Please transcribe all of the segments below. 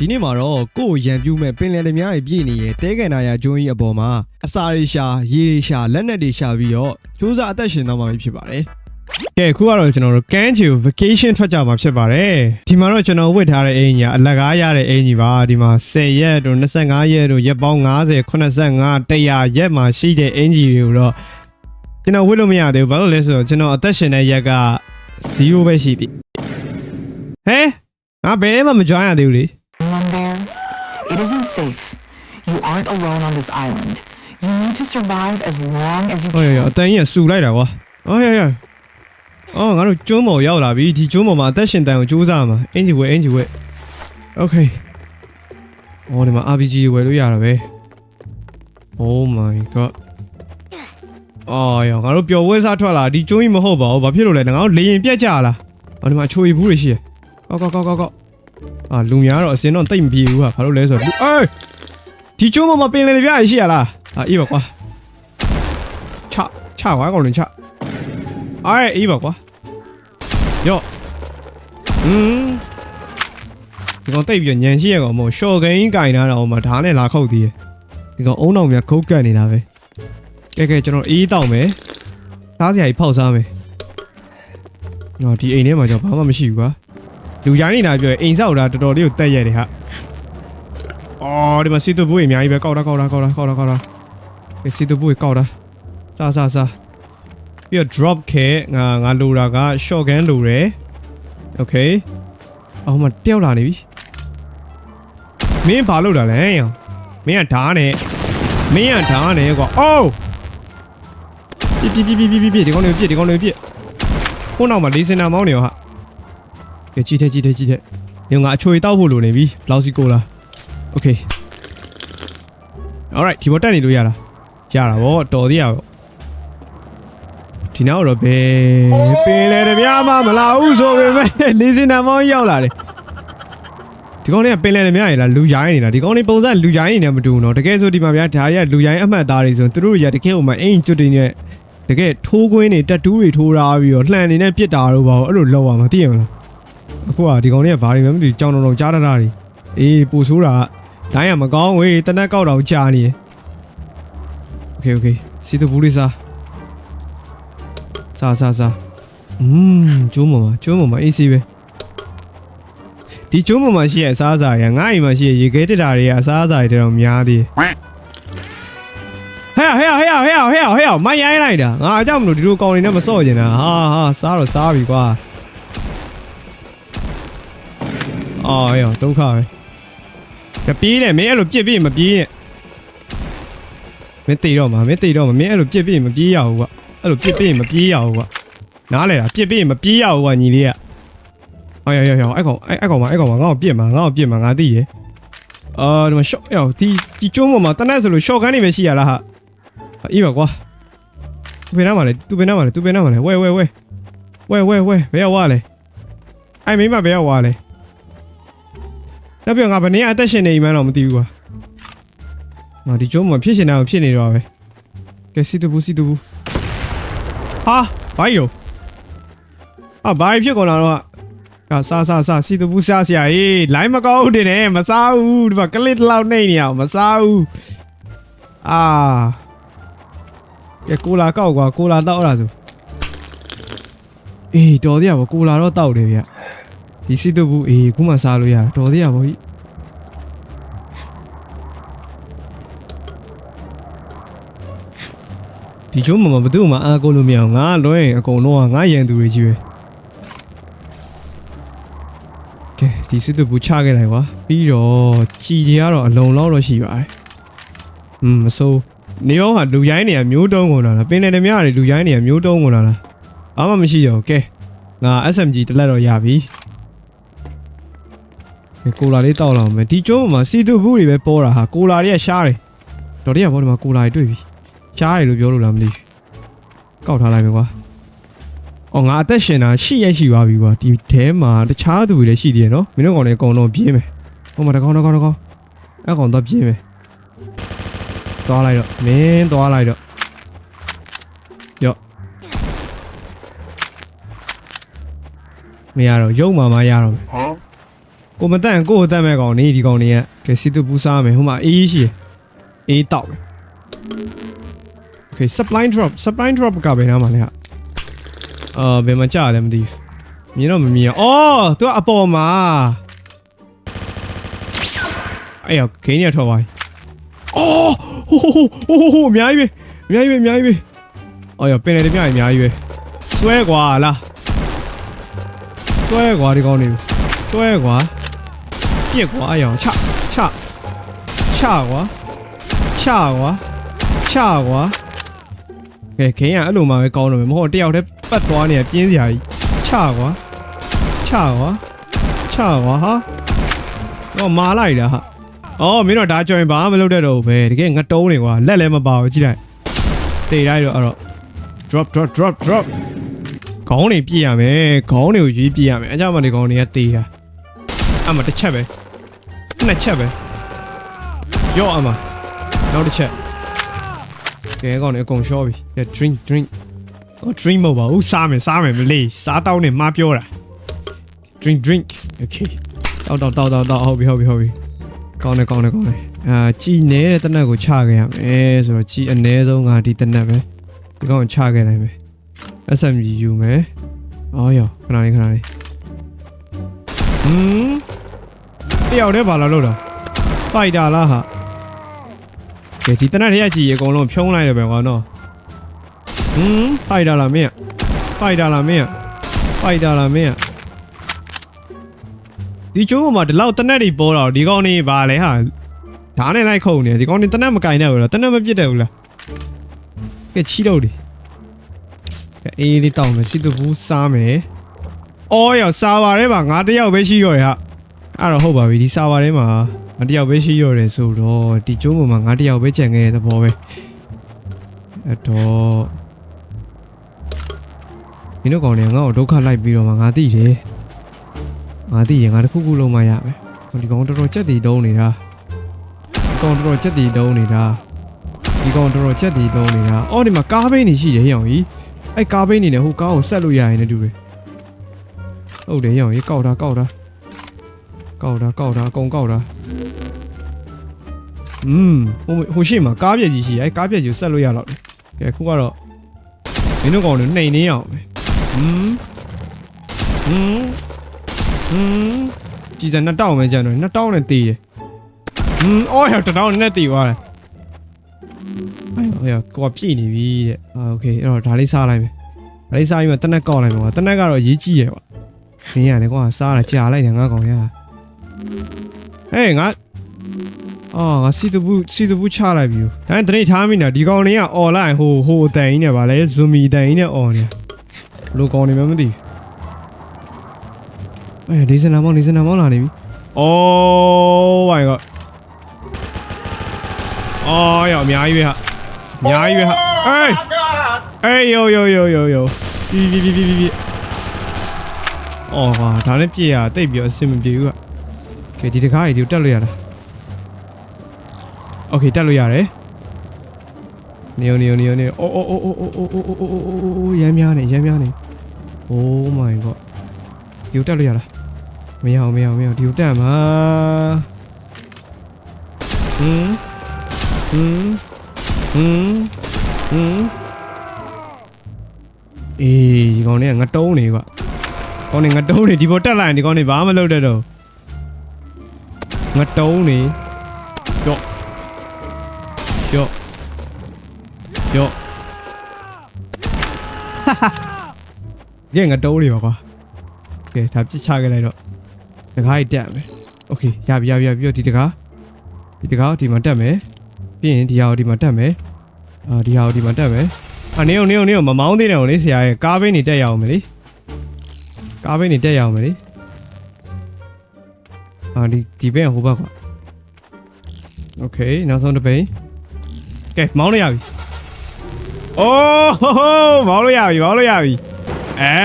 ဒီနေ့မှာတော့ကိုယ့်ကိုရန်ပြူးမဲ့ပင်လယ်ဓမြရဲ့ပြည့်နေတဲ့တဲကန်နာယာကျွန်းကြီးအပေါ်မှာအစာတွေရှာရေတွေရှာလက်နက်တွေရှာပြီးတော့စူးစမ်းအသက်ရှင်တော့မှာဖြစ်ပါတယ်ကဲအခုကတော့ကျွန်တော်တို့ကမ်းခြေကို vacation ထွက်ကြမှာဖြစ်ပါတယ်ဒီမှာတော့ကျွန်တော်ဝတ်ထားတဲ့အင်ကြီးကအလကားရတဲ့အင်ကြီးပါဒီမှာ10ရက်တို့25ရက်တို့ရက်ပေါင်း90 85 100ရက်မှာရှိတဲ့အင်ကြီးတွေကိုတော့ကျွန်တော်ဝတ်လို့မရသေးဘူးဘာလို့လဲဆိုတော့ကျွန်တော်အသက်ရှင်တဲ့ရက်က0ပဲရှိသည်ဟဲငါဘယ်မှမ join ရသေးဘူးလေ safe. You aren't alone on this island. You need to survive as long as you can. ဟိုရအတန်ကြီးကစူလိုက်တာကွာ။အော်ရရ။အော်ငါတို့ကျုံးမော်ရောက်လာပြီ။ဒီကျုံးမော်မှာအသက်ရှင်တန်ကိုစူးစမ်းမှာ။အင်ဂျီဝဲအင်ဂျီဝဲ။ Okay ။အော်ဒီမှာ RPG ဝယ်လို့ရတာပဲ။ Oh my god ။အော်ရငါတို့ပျော်ဝဲစားထွက်လာဒီကျုံးကြီးမဟုတ်ပါဘူး။ဘာဖြစ်လို့လဲ။ငါတို့လေရင်ပြက်ကြလား။အော်ဒီမှာအချိုရီဘူးတွေရှိရ။ကောက်ကောက်ကောက်ကောက်။ အာလူများတော့အစင်တော့တိတ်မပြေဘူးဟာဘာလို့လဲဆိုတော့လူအေးဒီကျွန်းပေါ်မှာပင်လယ်တွေပြရရှိရလားအာအေးပါကွာချချဝိုင်းကောင်လုံးချအဲ့အေးပါကွာယောอืมဒီကောင်တိတ်ပြီးတော့ညံရှိရကောင်မဟုတ်ရှော့ဂိမ်းကင်ထားတော့မှဓာတ်နဲ့လာခုတ်သေးတယ်ဒီကောင်အုံနောက်မြခုတ်ကတ်နေတာပဲကဲကဲကျွန်တော်အေးတောက်မယ်စားစရာကြီးဖောက်စားမယ်နော်ဒီအိမ်ထဲမှာကျွန်တော်ဘာမှမရှိဘူးကွာ လူရိုင်းနေတာပြောရင်အိမ်ဆောက်တာတော်တော်လေးကိုတက်ရတယ်ဟာအော်ဒီမှာစီတူဘူးအများကြီးပဲကောက်တာကောက်တာကောက်တာကောက်တာကောက်တာကဲစီတူဘူးကောက်တာစားစားစားပြီးတော့ drop ခဲငါငါလိုတာက short gun လိုတယ် okay အော်မတယောက်လာနေပြီမင်းဘာလုပ်တာလဲရောင်မင်းကဓာတ်နဲ့မင်းကဓာတ်နဲ့ကွာအိုးပြပြပြပြပြပြဒီကောင်လေးပြဒီကောင်လေးပြခုနောက်မှာလေးစင်နာမောင်းနေရောဟာ ကဲကြည့်တဲ့ကြည့်တဲ့ကြည့်တဲ့ညငါအချွေတောက်ဖို့လိုနေပြီဘလောက်စီကိုလား okay alright ဒီဘောတက်နေလို့ရလားရတာဗောတော်သေးရဗောဒီနောက်တော့ဘယ်ပင်လေတပြားမှမလာဘူးဆိုပေမဲ့လေးစင်နာမောင်းရောက်လာတယ်ဒီကောင်လေးကပင်လေတပြားရလားလူရိုင်းနေတာဒီကောင်လေးပုံစံလူရိုင်းနေတယ်မတူဘူးနော်တကယ်ဆိုဒီမှာဗျာဒါတွေကလူရိုင်းအမှတ်သားတွေဆိုရင်သူတို့တွေကတကယ်ဟိုမှာအင်ကျွတ်တွေနဲ့တကယ်ထိုးကွင်းတွေတက်တူးတွေထိုးထားပြီးတော့လှန်နေနဲ့ပြစ်တာတော့ဘာလို့အဲ့လိုလောက်ရမှာသိရမလား အခုကဒီကောင်လေးကဘာတွေမှမသိဘူးကြောင်တော်တော်ကြားတတာတွေအေးပူဆိုးတာကလိုင်းရမကောင်းဝေးတနက်ကောက်တော့ကြာနေတယ် Okay okay စီတူဘူးလေးစားစားစားစားอืมကျိုးမမကျိုးမမအေးစီပဲဒီကျိုးမမရှိရဲ့အစားအစာရငါ့အိမ်မှာရှိရဲ့ရေခဲတက်တာတွေကအစားအစာတွေတော့များသေးတယ်ဟဲ့ဟဲ့ဟဲ့ဟဲ့ဟဲ့ဟဲ့ဟဲ့မရိုင်းလိုက်တာငါအကြောက်မလို့ဒီလိုကောင်တွေနဲ့မစော့ကျင်တာဟာဟာစားတော့စားပြီကွာ အော်ရောဒုက္ခပဲကပြေးတယ်မင်းအဲ့လိုပြစ်ပြီးမပြေးနဲ့မင်းတေတော့မှာမင်းတေတော့မှာမင်းအဲ့လိုပြစ်ပြီးမပြေးရဘူးကွာအဲ့လိုပြစ်ပြီးမပြေးရဘူးကွာနားလဲတာပြစ်ပြီးမပြေးရဘူးကွာညီလေးကဟောရရရအဲ့ကောင်အဲ့အဲ့ကောင်မအဲ့ကောင်မငါ့ကိုပြစ်မှာငါ့ကိုပြစ်မှာငါသိရအာဒီမှာ short ယောဒီဒီကျုံးပေါ်မှာတနက်ဆိုလို့ short ကန်နေပဲရှိရလားဟာအေးပါကွာသူဘယ်နားမှာလဲသူဘယ်နားမှာလဲသူဘယ်နားမှာလဲဝဲဝဲဝဲဝဲဝဲဝဲဘယ်ရောက်ဝါလဲအဲ့မိမဘယ်ရောက်ဝါလဲ တော့ပြောငါဘယ်နေအသက်ရှင်နေမှန်းတော့မသိဘူးကွာငါဒီကျုံးမှာဖြစ်ရှင်တာကိုဖြစ်နေတော့ပဲကဲစီတူဘူးစီတူဘူးဟာဘာယိုအာဘာဖြစ်ကုန်လာတော့ကစားစားစားစီတူဘူးစားစရာအေးလိုင်းမကောင်းဘူးတင်နေမစားဘူးဒီမှာကလစ်တစ်လောက်နေနေအောင်မစားဘူးအာကဲကိုလာကောက်ကွာကိုလာတောက်ရဆိုအေးတော်သေးရပါကိုလာတော့တောက်တယ်ဗျ ဒီစီတူဘူးအေးခုမှစားလို့ရတော်သေးရပါဟိဒီကျုံးမှာမဘယ်သူမှအားကိုးလို့မရအောင်ငါလွဲရင်အကုန်လုံးကငါရန်သူတွေကြီးပဲကဲဒီစစ်တူဘူးချခဲ့လိုက်ကွာပြီးတော့ကြည်တွေကတော့အလုံးလောက်တော့ရှိပါတယ်อืมမဆိုးနေရောဟာလူရိုင်းနေရမျိုးတုံးကုန်လာလားပင်နေတယ်များတယ်လူရိုင်းနေရမျိုးတုံးကုန်လာလားဘာမှမရှိတော့ကဲငါ SMG တစ်လက်တော့ရပြီ ကိုလာလေးတောက်လာအောင်မယ်ဒီကျုံးမှာစီတူဘူးတွေပဲပေါ်တာဟာကိုလာတွေကရှားတယ်တော်တရဘောဒီမှာကိုလာတွေတွေ့ပြီရှားရလို့ပြောလို့လားမသိဘူးကောက်ထားလိုက်မယ်ကွာအော်ငါအသက်ရှင်တာရှိရရှိသွားပြီကွာဒီထဲမှာတခြားသူတွေလည်းရှိသေးတယ်နော်မင်းတို့ကောင်လည်းအကုန်လုံးပြေးမယ်ဟိုမှာတကောင်တကောင်တကောင်အဲ့ကောင်တော့ပြေးမယ်သွားလိုက်တော့မင်းသွားလိုက်တော့ရော့မရတော့ရုံမှမရတော့မယ် ကိုမတန့်ကိုကိုတန့်မဲ့ကောင်နေဒီကောင်နေကကဲစီတူပူစားမယ်ဟိုမှာအေးရှိတယ်အေးတောက်မယ် Okay supply drop supply drop ကဘယ်နားမှာလဲဟာအာဘယ်မှာကြာလဲမသိဘူးမြင်တော့မမြင်အော်သူကအပေါ်မှာအဲ့ရောက်ခင်းရထွက်သွားပြီအော်ဟိုဟိုဟိုဟိုဟိုအများကြီးပဲအများကြီးပဲအများကြီးပဲအော်ရပင်လေတပြားကြီးအများကြီးပဲဆွဲကွာလားဆွဲကွာဒီကောင်းနေဆွဲကွာ ပြက်ကွာအရောင်ချချချကွာချကွာချကွာကဲခင်းရအဲ့လိုမှပဲကောင်းတော့မယ်မဟုတ်တယောက်တည်းပတ်သွားနေရပြင်းစရာကြီးချကွာချကွာချကွာဟာတော့မာလိုက်တာဟာအော်မင်းတို့ဒါကြော်ရင်ဘာမှမလုပ်တတ်တော့ဘူးပဲတကယ်ငတုံးနေကွာလက်လည်းမပါဘူးကြည့်လိုက်တေးလိုက်တော့အဲ့တော့ drop drop drop drop ခေါင်းနေပြည့်ရမယ်ခေါင်းတွေကိုရွေးပြည့်ရမယ်အကြောင်းမဒီခေါင်းတွေကတေးတာအမတစ်ချက်ပဲ နှစ်ချက်ပဲရော့အမနောက်တစ်ချက်ကဲကောင်နေအကုန်ရှော့ပြီကဲ drink drink ဟို drink မဟုတ်ပါဘူးစားမယ်စားမယ်မလေးစားတောင်းနေမပြောတာ drink drink okay တောက်တောက်တောက်တောက်တောက်ဟုတ်ပြီဟုတ်ပြီဟုတ်ပြီကောင်းတယ်ကောင်းတယ်ကောင်းတယ်အာကြည်နေတဲ့တနက်ကိုချခဲ့ရမယ်ဆိုတော့ကြည်အ ਨੇ ဆုံးငါဒီတနက်ပဲဒီကောင်ချခဲ့နိုင်မယ် SMG ယူမယ်အော်ရောခဏလေးခဏလေးဟမ် တယောက်တည်းပါလာလို့တော့ဖိုက်တာလားဟာကဲဒီတနက်တည်းရကြည်ရေအကုန်လုံးဖြုံးလိုက်ရပဲကွာနော်ဟွန်းဖိုက်တာလားမင်းဖိုက်တာလားမင်းဖိုက်တာလားမင်းဒီကျိုးပေါ်မှာဒီလောက်တနက်တွေပေါ်တော့ဒီကောင်နေပါလဲဟာဓာတ်နဲ့လိုက်ခုံနေဒီကောင်နေတနက်မကင်တဲ့ဘူးလားတနက်မပြစ်တဲ့ဘူးလားကဲချီတော့ဒီကဲအေးလေးတောင်းမယ်စီတူဘူးစားမယ်အော်ရောစာပါထဲမှာငါတယောက်ပဲရှိတော့ရဟာ အဲ့တော့ဟုတ်ပါပြီဒီစာပါထဲမှာငါတယောက်ပဲရှိရတယ်ဆိုတော့ဒီကျိုးပေါ်မှာငါတယောက်ပဲကြံခဲ့တဲ့သဘောပဲအဲ့တော့ဒီတော့ကောင်နေငါ့ကိုဒုက္ခလိုက်ပြီးတော့မှငါသိတယ်ငါသိရင်ငါတစ်ခုခုလုံးမရမယ်ဟိုဒီကောင်တော်တော်ကြက်တီတုံးနေတာဒီကောင်တော်တော်ကြက်တီတုံးနေတာဒီကောင်တော်တော်ကြက်တီတုံးနေတာအော်ဒီမှာကားဘိန်းနေရှိတယ်ဟေ့အောင်ကြီးအဲ့ကားဘိန်းနေနဲ့ဟိုကားကိုဆက်လို့ရရင်လည်းတူတယ်ဟုတ်တယ်ဟေ့အောင်ကြီးကောက်တာကောက်တာ ကောက်တာကောက်တာအကုန်ကောက်တာ อืมဟိုဟိုရှိမှာကားပြက်ကြီးရှိရဲကားပြက်ကြီးကိုဆက်လို့ရတော့တယ်ကဲခုကတော့မင်းတို့ကောင်တွေနှိမ်နေအောင်ပဲอืมอืมอืมကြည်စံနှစ်တောင်းပဲကြံတော့နှစ်တောင်းနဲ့တေးတယ်อืมအော်ရတစ်တောင်းနဲ့တေးသွားတယ်အဲ့ဟိုကိုကပြည့်နေပြီတဲ့အာโอเคအဲ့တော့ဒါလေးစားလိုက်မယ်ဒါလေးစားပြီးမှတနက်ကောက်လိုက်မှာကွာတနက်ကတော့ရေးကြည့်ရဲကွာနင်းရတယ်ကွာစားတာကြာလိုက်တယ်ငါကောင်ရ ဟေးငါအော်ငါစီတဘူးစီတဘူးချလိုက်ပြီ။ဒါနဲ့တနေ့ထားမိနေတာဒီကောင်လေးက online ဟိုဟိုအတန်ကြီးနဲ့ဗာလဲ zoomy အတန်ကြီးနဲ့ on နေ။ဘလို့ကောင်နေမှမသိဘူး။အေးဒီစနာမောင်းဒီစနာမောင်းလာနေပြီ။ Oh my god ။အော်ရောအများကြီးပဲဟာ။အများကြီးပဲဟာ။အေးအေး yo yo yo yo yo ပြီပြီပြီပြီပြီ။အော်ဟာဒါနဲ့ပြေးရတိတ်ပြီးတော့အဆင်မပြေဘူးက။ ကဲဒီတကားကြီးဒီကိုတက်လို့ရလား။โอเคတက်လို့ရတယ်နေယိုနေယိုနေယိုနေအိုးအိုးအိုးအိုးအိုးအိုးအိုးအိုးအိုးအိုးအိုးရမ်းများနေရမ်းများနေ Oh my god ဒီကိုတက်လို့ရလားမရအောင်မရအောင်မရအောင်ဒီကိုတက်မှာဟင်းဟင်းဟင်းဟင်းအေးဒီကောင်လေးကငတုံးနေကွာကောင်နေငတုံးနေဒီပေါ်တက်လိုက်ရင်ဒီကောင်နေဘာမှမလုပ်တတ်တော့ ငတုံးနေတော့ ရော့ရော့ကြင်ငါတိုးနေပါကွာကဲဒါပြစ်ချခဲ့လိုက်တော့တကားကြီးတက်မယ်โอเคရပြီရပြီရပြီဒီတကားဒီတကားကိုဒီမှာတက်မယ်ပြီးရင်ဒီဟာကိုဒီမှာတက်မယ်အာဒီဟာကိုဒီမှာတက်မယ်အာနေအောင်နေအောင်နေအောင်မမောင်းသေးတယ်ဟိုလေဆရာရဲ့ကားဘင်းနေတက်ရအောင်မယ်လေကားဘင်းနေတက်ရအောင်မယ်လေ အာဒီဒီဘင်းကဟိုဘက်ကွာโอเคနောက်ဆုံးတစ်ပိန် ကဲမောင်းလို့ရပြီ။အိုးဟိုဟိုမောင်းလို့ရပြီမောင်းလို့ရပြီ။အဲ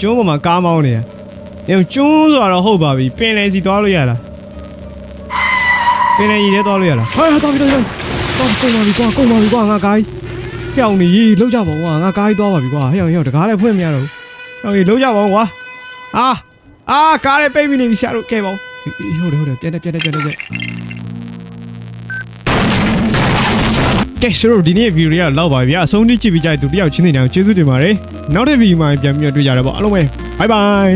ကျွန်းပေါ်မှာကားမောင်းနေရ။ညကျွန်းဆိုတော့ဟုတ်ပါပြီ။ပင်လယ်စီသွားလို့ရလား။ပင်လယ်ကြီးထဲသွားလို့ရလား။ဟာသွားပြီသွားပြီ။သွားကုန်ပါပြီကွာကုန်ပါပြီကွာငါကားကြီး။ပြောင်းနေကြီးလှုပ်ကြပါဦးကွာငါကားကြီးသွားပါပြီကွာ။ဟဲ့ဟဲ့တကားလည်းဖွင့်မရတော့ဘူး။ဟဲ့လှုပ်ကြပါဦးကွာ။အာအာကားလည်းပိတ်ပြီးနေပြီဆရာတို့ကဲပါဦး အေး ဟုတ်တယ်ဟုတ်တယ်ပြန်တယ်ပြန်တယ်ပြန်တယ်ပြန်ကဲဆိုတော့ဒီနေ့ဗီဒီယိုလေးကလောက်ပါဗျာအဆုံးထိကြည့်ပြီးကြတဲ့သူတယောက်ချင်းနေတယ်ကျေးဇူးတင်ပါတယ်နောက်တဲ့ဗီဒီယိုမှာပြန်ပြီးတော့တွေ့ကြရတော့ပေါ့အားလုံးပဲဘိုင်ဘိုင်